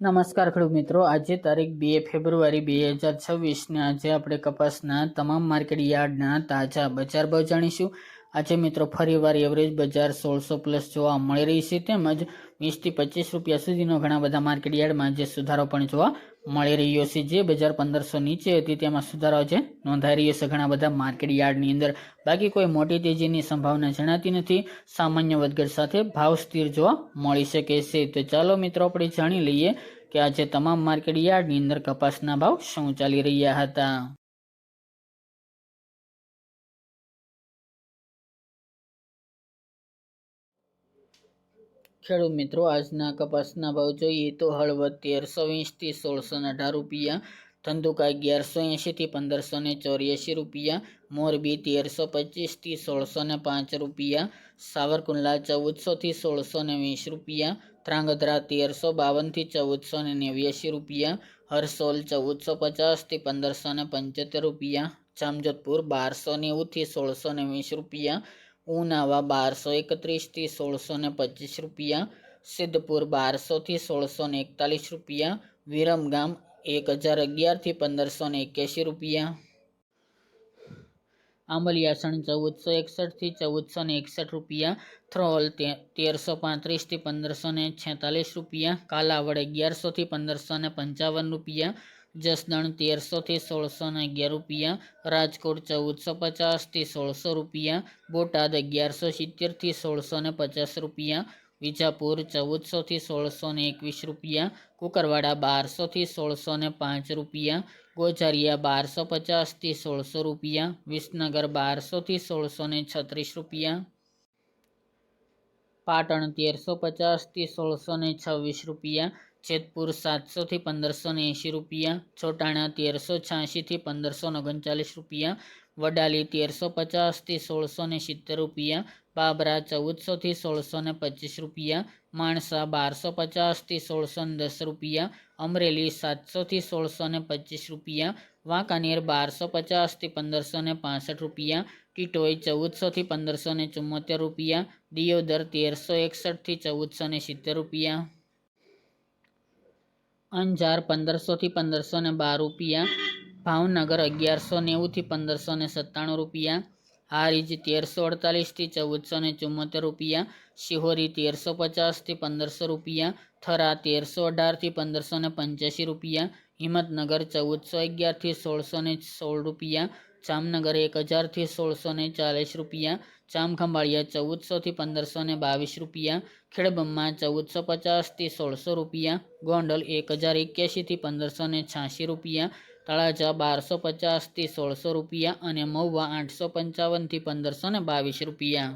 નમસ્કાર ખેડૂત મિત્રો. આજે તારીખ બે ફેબ્રુઆરી બે હજાર છવ્વીસને આજે આપણે કપાસના તમામ માર્કેટ યાર્ડના તાજા બજાર ભાવ જાણીશું. આજે મિત્રો ફરીવાર એવરેજ બજાર સોળસો પ્લસ જોવા મળી રહી છે. તેમજ વીસથી પચીસ રૂપિયા સુધીનો ઘણા બધા માર્કેટ યાર્ડમાં જે સુધારો પણ જોવા મળી રહ્યો છે. જે બજાર પંદરસો નીચે હતી તેમાં સુધારો જે નોંધાઈ રહ્યો છે ઘણા બધા માર્કેટ યાર્ડની અંદર. બાકી કોઈ મોટી તેજીની સંભાવના જણાતી નથી. સામાન્ય વધઘટ સાથે ભાવ સ્થિર જોવા મળી શકે છે. તો ચાલો મિત્રો આપણે જાણી લઈએ કે આજે તમામ માર્કેટ યાર્ડની અંદર કપાસના ભાવ શું ચાલી રહ્યા હતા? ખેડૂત મિત્રો, આજના કપાસના ભાવ જોઈએ તો હળવદ તેરસો વીસથી સોળસો અઢાર રૂપિયા, ધંધુકા અગિયારસો એંશીથી પંદરસો ને ચોર્યાસી રૂપિયા, મોરબી તેરસો પચીસથી સોળસો ને પાંચ રૂપિયા, સાવરકુંડલા ચૌદસોથી સોળસો ને વીસ રૂપિયા, ધ્રાંગધ્રા તેરસો બાવનથી ચૌદસો ને નેવ્યાસી રૂપિયા, હરસોલ ચૌદસો પચાસથી પંદરસો ને પંચોતેર રૂપિયા, જામજોધપુર બારસો નેવુંથી સોળસો ને વીસ રૂપિયા ઉનાવા બારસો એકત્રીસથી સોળસો ને પચીસ રૂપિયા, સિદ્ધપુર બારસોથી સોળસો ને એકતાલીસ રૂપિયા વિરમગામ એક હજાર અગિયારથી પંદરસો ને એક્યાસી રૂપિયા. આંબલિયાસણ ચૌદસો એકસઠથી ચૌદસો ને એકસઠ રૂપિયા, થ્રોલ તેરસો પાંત્રીસથી પંદરસો ને છેતાલીસ રૂપિયા, કાલાવડ અગિયારસોથી પંદરસો ને પંચાવન રૂપિયા જસદણ તેરસોથી સોળસો ને અગિયાર રૂપિયા, રાજકોટ ચૌદસો પચાસથી સોળસો રૂપિયા, બોટાદ અગિયારસો સિત્તેરથી સોળસો ને પચાસ રૂપિયા, વિજાપુર ચૌદસોથી સોળસો ને એકવીસ રૂપિયા, કુકરવાડા બારસોથી સોળસો ને પાંચ રૂપિયા ગોઝારિયા બારસો પચાસથી સોળસો રૂપિયા, વિસનગર બારસોથી સોળસો ને છત્રીસ રૂપિયા. પાટણ તેરસો પચાસથી સોળસો ને છવ્વીસ રૂપિયા જેતપુર સાતસોથી પંદરસો ને એંશી રૂપિયા, છોટાણા તેરસો છ્યાસીથી પંદરસો ઓગણચાલીસ રૂપિયા, વડાલી તેરસો પચાસથી સોળસો ને સિત્તેર રૂપિયા, બાબરા ચૌદસોથી સોળસો ને પચીસ રૂપિયા, માણસા બારસો પચાસથી સોળસો ને દસ રૂપિયા, અમરેલી સાતસોથી સોળસો ને પચીસ રૂપિયા, વાંકાનેર બારસો પચાસથી પંદરસો ને પાસઠ રૂપિયા, ટીટોઈ ચૌદસોથી પંદરસો ને રૂપિયા, દિયોદર તેરસો એકસઠથી ચૌદસો ને સિત્તેર રૂપિયા. અંજાર પંદરસોથી પંદરસો ને બાર રૂપિયા, ભાવનગર અગિયારસો નેવુંથી પંદરસો ને સત્તાણું રૂપિયા, હારીજ તેરસો અડતાલીસથી ચૌદસો ને ચુમ્મોતેર રૂપિયા, શિહોરી તેરસો પચાસથી પંદરસો રૂપિયા, થરા તેરસો અઢારથી પંદરસો ને પંચ્યાસી રૂપિયા, હિંમતનગર ચૌદસો અગિયારથી સોળસો ને સોળ રૂપિયા જામનગર એક હજારથી સોળસો ને ચાલીસ રૂપિયા, જામખંભાળિયા ચૌદસોથી પંદરસો ને બાવીસ રૂપિયા ખેડબ્રહ્મા ચૌદસો પચાસથી સોળસો રૂપિયા, ગોંડલ એક હજાર એક્યાસીથી પંદરસો ને છ્યાસી રૂપિયા, તળાજા બારસો પચાસથી સોળસો રૂપિયા અને મહુવા આઠસો પંચાવનથી પંદરસો ને બાવીસ રૂપિયા.